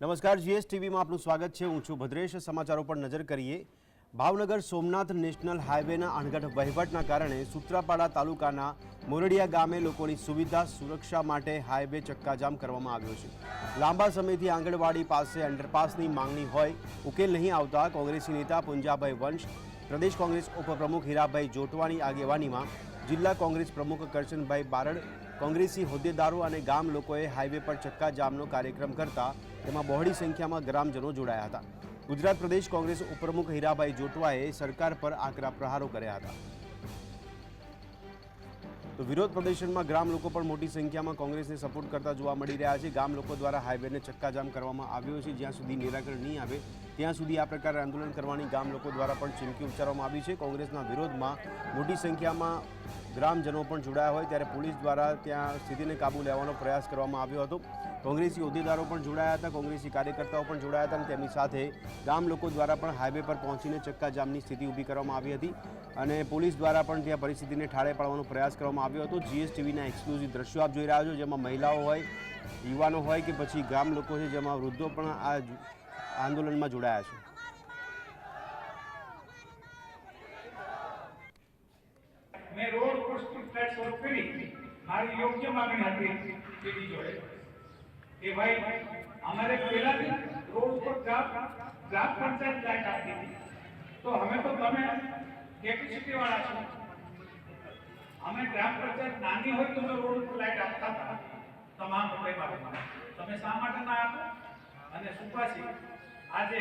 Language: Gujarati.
નમસ્કાર જીએસ ટીવીમાં આપનું સ્વાગત છે. હું છું ભદ્રેશ. સમાચારો પર નજર કરીએ. ભાવનગર સોમનાથ નેશનલ હાઈવેના અણઘડ વહીવટના કારણે સૂત્રાપાડા તાલુકાના મોરડિયા ગામે લોકોની સુવિધા સુરક્ષા માટે હાઈવે ચક્કાજામ કરવામાં આવ્યો છે. લાંબા સમયથી આંગણવાડી પાસે અંડરપાસની માંગણી હોય, ઉકેલ નહીં આવતા કોંગ્રેસી નેતા પુંજાભાઈ વંશ, પ્રદેશ કોંગ્રેસ ઉપપ્રમુખ હીરાભાઈ જોટવાની આગેવાનીમાં જિલ્લા કોંગ્રેસ પ્રમુખ કરશનભાઈ બારડ કોંગ્રેસી હોદ્દેદારો અને ગામ લોકોએ હાઈવે પર ચક્કાજામનો કાર્યક્રમ કરતા તેમાં બહોળી સંખ્યામાં ગ્રામજનો જોડાયા હતા. ગુજરાત પ્રદેશ કોંગ્રેસ ઉપપ્રમુખ હીરાભાઈ જોટવાએ સરકાર પર આકરા પ્રહારો કર્યા હતા. તો વિરોધ પ્રદર્શનમાં ગ્રામ લોકો પણ મોટી સંખ્યામાં કોંગ્રેસને સપોર્ટ કરતા જોવા મળી રહ્યા છે. ગામ લોકો દ્વારા હાઈવેને ચક્કાજામ કરવામાં આવ્યો છે. જ્યાં સુધી નિરાકરણ નહીં આવે, ત્યાં સુધી આ પ્રકારે આંદોલન કરવાની ગામ લોકો દ્વારા પણ ચીમકી ઉચ્ચારવામાં આવી છે. કોંગ્રેસના વિરોધમાં મોટી સંખ્યામાં ગ્રામજનો પણ જોડાયા હોય, ત્યારે પોલીસ દ્વારા ત્યાં સ્થિતિને કાબૂ લેવાનો પ્રયાસ કરવામાં આવ્યો હતો. કોંગ્રેસી હોદ્દેદારો પણ જોડાયા હતા, કોંગ્રેસી કાર્યકર્તાઓ પણ જોડાયા હતા અને તેમની સાથે ગામ લોકો દ્વારા પણ હાઈવે પર પહોંચીને ચક્કાજામની સ્થિતિ ઊભી કરવામાં આવી હતી અને પોલીસ દ્વારા પણ ત્યાં પરિસ્થિતિને ઠાળે પાડવાનો પ્રયાસ કરવામાં આવ્યો હતો. જીએસટીવીના એક્સક્લુઝિવ દ્રશ્યો આપ જોઈ રહ્યા છો, જેમાં મહિલાઓ હોય, યુવાનો હોય કે પછી ગામ લોકો છે, જેમાં વૃદ્ધો પણ આ આંદોલનમાં જોડાયા છે. મેં રોડ પ્રસ્તુત ફ્લેટ સોલ્વ કરી. મારી યોગ્ય માંગણી હતી. પેઢી જોડે કે ભાઈ, અમારે પહેલાથી રોડ ઉપર ગ્રામ ગ્રામ પંચાયત લાઈટ આપી હતી. તો અમે તો તમે કેપેસિટી વાળા છો. અમે ગ્રામ પંચાયત નાની હોય તો અમે રોડ ઉપર લાઈટ આપતા હતા. તમામ પરિવારોમાં તમે શા માટે ના આપો? અને પાછી આજે